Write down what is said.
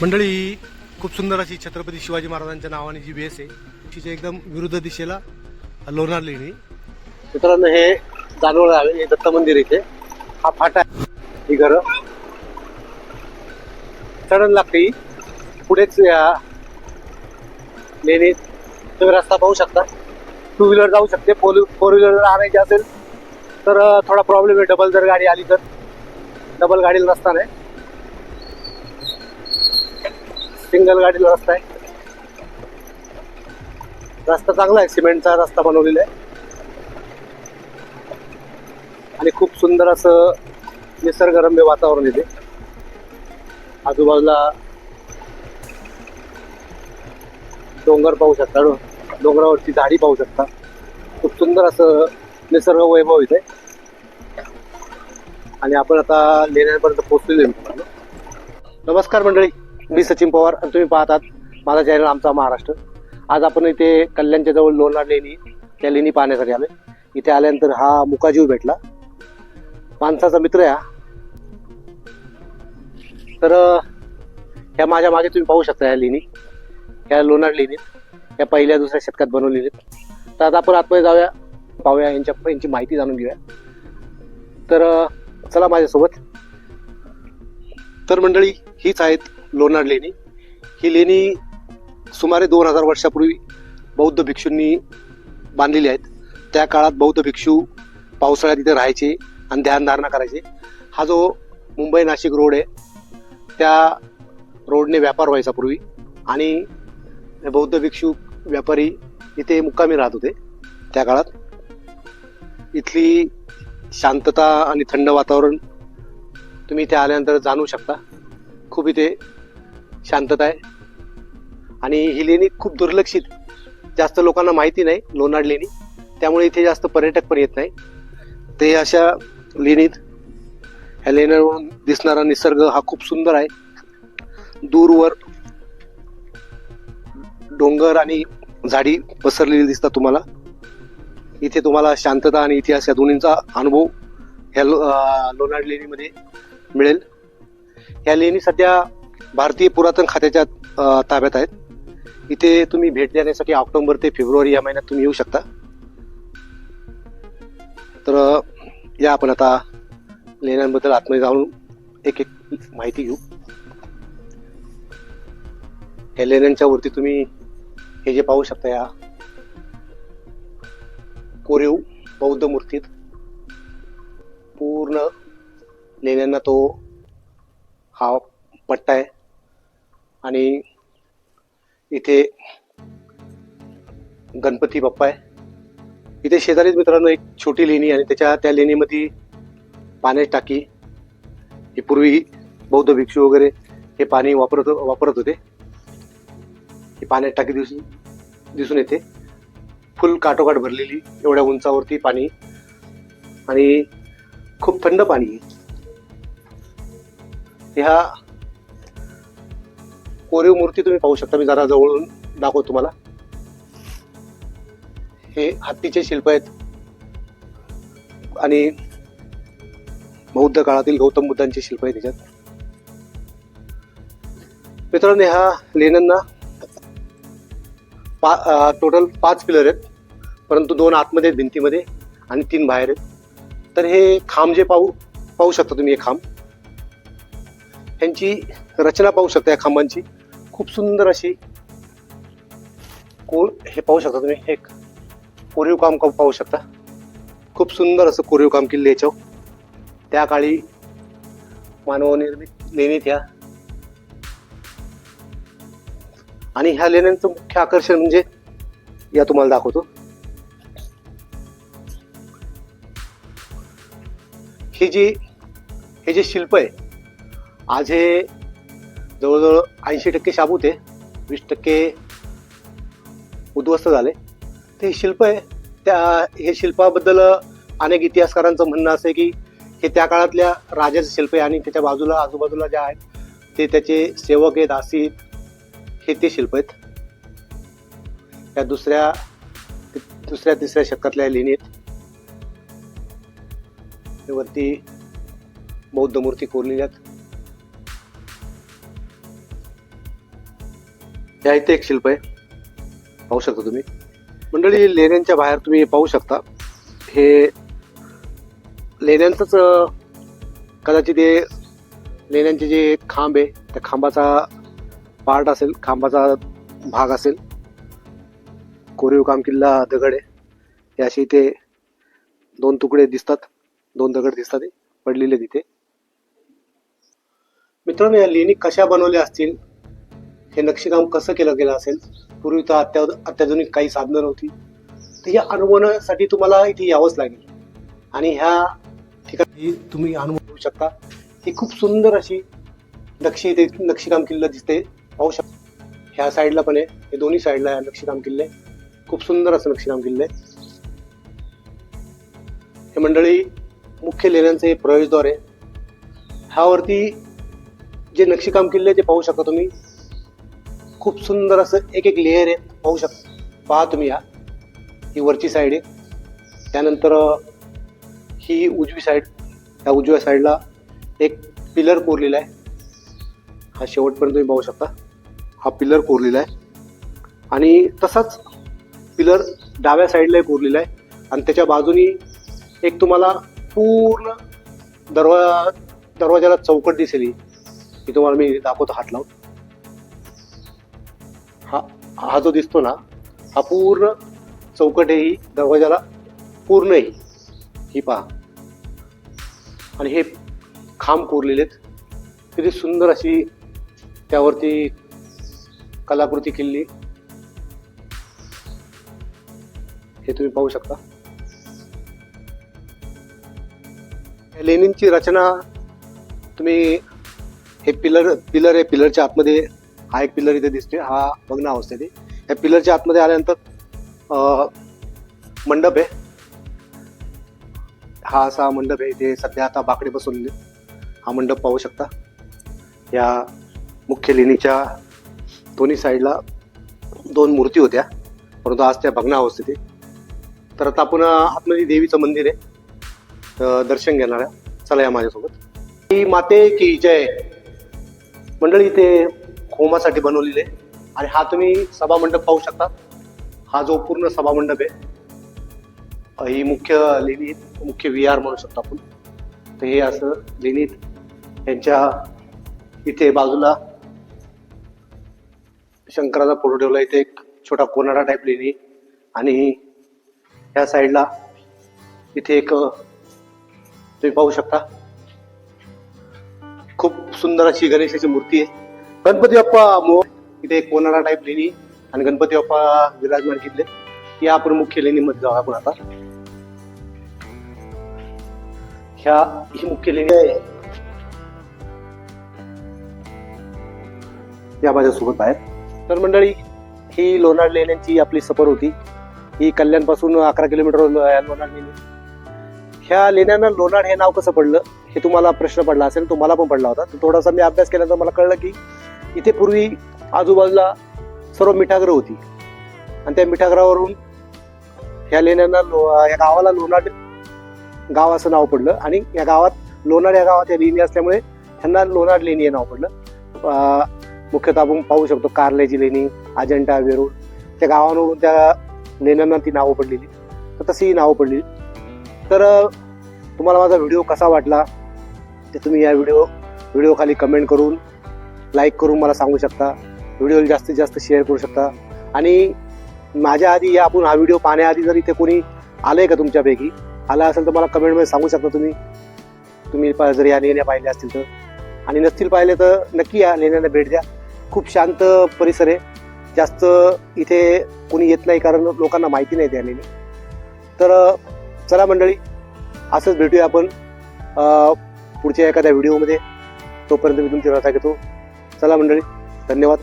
मंडळी खूप सुंदर अशी छत्रपती शिवाजी महाराजांच्या नावाने जी बेस आहे तिच्या एकदम विरुद्ध दिशेला लोणार लेणी. मित्रांनो हे जानवळ आहे हे दत्त मंदिर इथे. हा फाटा ही घरं. चढण लागते पुढेच या लेणीत तुम्ही रस्ता पाहू शकता. टू व्हीलर जाऊ शकते. फोर फोर व्हीलर जर आणायची असेल तर थोडा प्रॉब्लेम आहे. डबल जर गाडी आली तर. डबल गाडीला रस्ता नाही. सिंगल गाडीला रस्ता आहे. रस्ता चांगला आहे सिमेंटचा रस्ता बनवलेला आहे. आणि खूप सुंदर असं निसर्गरम्य वातावरण इथे आजूबाजूला डोंगर पाहू शकता डोंगरावरची झाडी पाहू शकता. खूप सुंदर असं निसर्ग वैभव इथे आणि आपण आता लेण्यापर्यंत पोहोचलेलो नमस्कार मंडळी. मी सचिन पवार आणि तुम्ही पाहतात माझा चॅनल आमचा महाराष्ट्र. आज आपण इथे कल्याणच्या जवळ लोणार लेणी त्या लेणी पाहण्यासाठी आलो इथे आल्यानंतर हा मुकाजीव भेटला. माणसाचा मित्र आहे हा. तर ह्या माझ्या मागे तुम्ही पाहू शकता ह्या लेणी. ह्या लोणार लेणीत या पहिल्या दुसऱ्या शतकात बनवलेली आहेत. तर आता आपण आतमध्ये जाऊया पाहूया यांच्या यांची माहिती जाणून घेऊया. तर चला माझ्यासोबत. तर मंडळी हीच आहेत लोणार लेणी. ही लेणी सुमारे दोन हजार वर्षापूर्वी बौद्ध भिक्षूंनी बांधलेली आहेत. त्या काळात बौद्ध भिक्षू पावसाळ्यात इथे राहायचे आणि ध्यानधारणा करायचे. हा जो मुंबई नाशिक रोड आहे त्या रोडने व्यापार व्हायचा पूर्वी आणि बौद्ध भिक्षू व्यापारी इथे मुक्कामी राहत होते त्या काळात. इथली शांतता आणि थंड वातावरण तुम्ही इथे आल्यानंतर जाणू शकता. खूप इथे शांतता आहे. आणि ही लेणी खूप दुर्लक्षित. जास्त लोकांना माहिती नाही लोणार लेणी. त्यामुळे इथे जास्त पर्यटक पण येत नाही. ते अशा लेणीत ह्या लेण्यावरून दिसणारा निसर्ग हा खूप सुंदर आहे. दूरवर डोंगर आणि झाडी पसरलेली दिसतात तुम्हाला. इथे तुम्हाला शांतता आणि इतिहास या दोन्हींचा अनुभव ह्या लो लोणाड लोणार लेणीमध्ये मिळेल. ह्या लेणी सध्या भारतीय पुरातन खात्याच्या ताब्यात आहेत. इथे तुम्ही भेट देण्यासाठी ऑक्टोबर ते फेब्रुवारी या महिन्यात तुम्ही येऊ शकता. तर या आपण आता लेण्यांबद्दल आतमध्ये जाऊन एक एक माहिती घेऊ. या लेण्यांच्या वरती तुम्ही हे जे पाहू शकता या कोरीव बौद्ध मूर्तीत पूर्ण लेण्यांना तो हा पट्टा आहे. आणि इथे गणपती बाप्पा आहे. इथे शेजारीच मित्रांनो एक छोटी लेणी आणि त्याच्या त्या लेणीमध्ये पाण्याची टाकी ही पूर्वी बौद्ध भिक्षू वगैरे हे पाणी वापरत वापरत होते. ही पाण्याची टाकी दिसून दिसून येते. फुल काटोकाट भरलेली एवढ्या उंचावरती पाणी. आणि खूप थंड पाणी ह्या कोरीव मूर्ती तुम्ही पाहू शकता. मी जरा जवळून दाखव तुम्हाला. हे हत्तीचे शिल्प आहेत. आणि बौद्ध काळातील गौतम बुद्धांचे शिल्प आहे त्याच्यात. मित्रांनो ह्या लेण्यांना पा टोटल पाच पिलर आहेत. परंतु दोन आतमध्ये आहेत भिंतीमध्ये आणि तीन बाहेर आहेत. तर हे खांब जे पाहू पाहू शकता तुम्ही हे खांब. ह्यांची रचना पाहू शकता या खांबांची. खूप सुंदर अशी को हे पाहू शकता तुम्ही हे कोरीव काम का- पाहू शकता. खूप सुंदर असं कोरीव काम किल्ले याच्यावर. त्या काळी मानवनिर्मित लेणीत ह्या आणि ह्या लेण्यांचं मुख्य आकर्षण म्हणजे या तुम्हाला दाखवतो. ही जी हे जे शिल्प आहे आज हे जवळजवळ ऐंशी टक्के शाबूत आहे वीस टक्के उद्ध्वस्त झाले. ते शिल्प आहे. त्या हे शिल्पाबद्दल अनेक इतिहासकारांचं म्हणणं असं आहे की हे त्या काळातल्या राजाचं शिल्प आहे आणि त्याच्या बाजूला आजूबाजूला जे आहेत ते त्याचे सेवक आहेत दासी हे ते शिल्प आहेत. या दुसऱ्या दुसऱ्या तिसऱ्या शतकातल्या लेणीत वरती बौद्ध मूर्ती कोरलेल्या आहेत. या इथे एक शिल्प आहे. पाहू शकता तुम्ही. मंडळी लेण्यांच्या बाहेर तुम्ही पाहू शकता. हे लेण्यांचंच कदाचित हे लेण्यांचे जे खांब आहे त्या खांबाचा पार्ट असेल खांबाचा भाग असेल. कोरीव काम किल्ला दगड आहे. हे असे इथे दोन तुकडे दिसतात. दोन दगड दिसतात. पडलेले तिथे. मित्रांनो या लेणी कशा बनवल्या असतील? हे नक्षीकाम कसं केलं गेलं असेल? पूर्वी तर अत्या अत्याधुनिक काही साधनं नव्हती. तर या अनुभवण्यासाठी तुम्हाला इथे यावंच लागेल. आणि ह्या ठिकाणी तुम्ही अनुभव घेऊ शकता. ही खूप सुंदर अशी नक्षी इथे नक्षीकाम किल्ला दिसते. पाहू शकता ह्या साईडला पण आहे. हे दोन्ही साईडला आहे नक्षीकाम किल्ले. खूप सुंदर असं नक्षीकाम किल्ले. आहे. हे मंडळी मुख्य लेण्यांचे प्रवेशद्वार आहे. ह्यावरती जे नक्षीकाम किल्ले ते पाहू शकता तुम्ही. खूप सुंदर असं एक एक लेअर आहे. पाहू शकता. पहा तुम्ही या. ही वरची साईड आहे. त्यानंतर ही उजवी साईड त्या उजव्या साईडला एक पिलर कोरलेला आहे. हा शेवटपर्यंत तुम्ही पाहू शकता. हा पिलर कोरलेला आहे. आणि तसाच पिलर डाव्या साईडलाही कोरलेला आहे. आणि त्याच्या बाजूनी एक तुम्हाला पूर्ण दरवा दरवाजाला चौकट दिसेल ही. ही तुम्हाला मी दाखवतो हात लावून. हा जो दिसतो ना हा पूर्ण चौकट ही दरवाजाला पूर्ण ही पहा. आणि हे खांब कोरलेले आहेत. किती सुंदर अशी त्यावरती कलाकृती केलेली हे तुम्ही पाहू शकता. लेनिनची रचना तुम्ही हे पिलर पिलर आहे पिलरच्या आतमध्ये हा एक पिलर इथे दिसतोय हा भग्न अवस्थेत आहे या पिलरच्या आतमध्ये आल्यानंतर मंडप आहे. हा असा मंडप आहे इथे सध्या आता बाकडे बसवलेले. हा मंडप पाहू शकता. या मुख्य लेणीच्या दोन्ही साईडला दोन मूर्ती होत्या परंतु आज त्या भग्न अवस्थेत तर आता आपण आतमध्ये देवीचं मंदिर आहे. दर्शन घेणार आहे चला या माझ्यासोबत. ही माते की जय? मंडळी इथे होमासाठी बनवलेले आहे. आणि हा तुम्ही सभा मंडप पाहू शकता. हा जो पूर्ण सभा मंडप आहे ही मुख्य लेणीत मुख्य विहार म्हणू शकतो आपण. तर हे असं लेणीत यांच्या इथे बाजूला शंकराचा फोटो ठेवला. इथे एक छोटा कोनाडा टाईप लेणी आणि ह्या साईडला इथे एक तुम्ही पाहू शकता. खूप सुंदर अशी गणेशाची मूर्ती आहे. गणपती बाप्पा मो इथे एक टाईप लेणी आणि गणपती बाप्पा विराजमान घेतले या आपण मुख्य लेणीमध्ये जाऊ आपण आता. ह्या ही मुख्य लेणी आहे. या माझ्यासोबत आहेत. तर मंडळी ही लोणार लेण्यांची आपली सफर होती. ही कल्याणपासून अकरा किलोमीटर लोणार लेणी. ह्या लेण्यांना लोणार हे नाव कसं पडलं हे तुम्हाला प्रश्न पडला असेल तुम्हाला पण पडला होता. तर थोडासा मी अभ्यास केल्यानंतर मला कळलं की इथे पूर्वी आजूबाजूला सर्व मिठागरं होती. आणि त्या मिठागरावरून ह्या लेण्यांना लो या गावाला लोणाड गाव असं नाव पडलं. आणि या गावात लोणार या गावात या लेणी असल्यामुळे ह्यांना लोणाड लेणी हे नाव पडलं. मुख्यतः आपण पाहू शकतो कारल्याची लेणी अजंठा वेरूळ. त्या गावांवरून त्या लेण्यांना ती नावं पडलेली. तर तशी ही नावं पडलेली. तर तुम्हाला माझा व्हिडिओ कसा वाटला ते तुम्ही या व्हिडिओ व्हिडिओ खाली कमेंट करून लाईक करून मला सांगू शकता. व्हिडिओला जास्तीत जास्त शेअर करू शकता. आणि माझ्या आधी या आपण हा व्हिडिओ पाहण्याआधी जर इथे कोणी आलं आहे का तुमच्यापैकी आला असेल तर मला कमेंटमध्ये सांगू शकता तुम्ही. तुम्ही जर या लेण्या पाहिल्या असतील तर. आणि नसतील पाहिले तर नक्की या लेण्यांना भेट द्या. खूप शांत परिसर आहे. जास्त इथे कोणी येत नाही कारण लोकांना माहिती नाही त्या लेणी तर चला मंडळी असंच भेटूया आपण पुढच्या एखाद्या व्हिडिओमध्ये तोपर्यंत मी तुमची रजा घेतो. चला मंडळी धन्यवाद.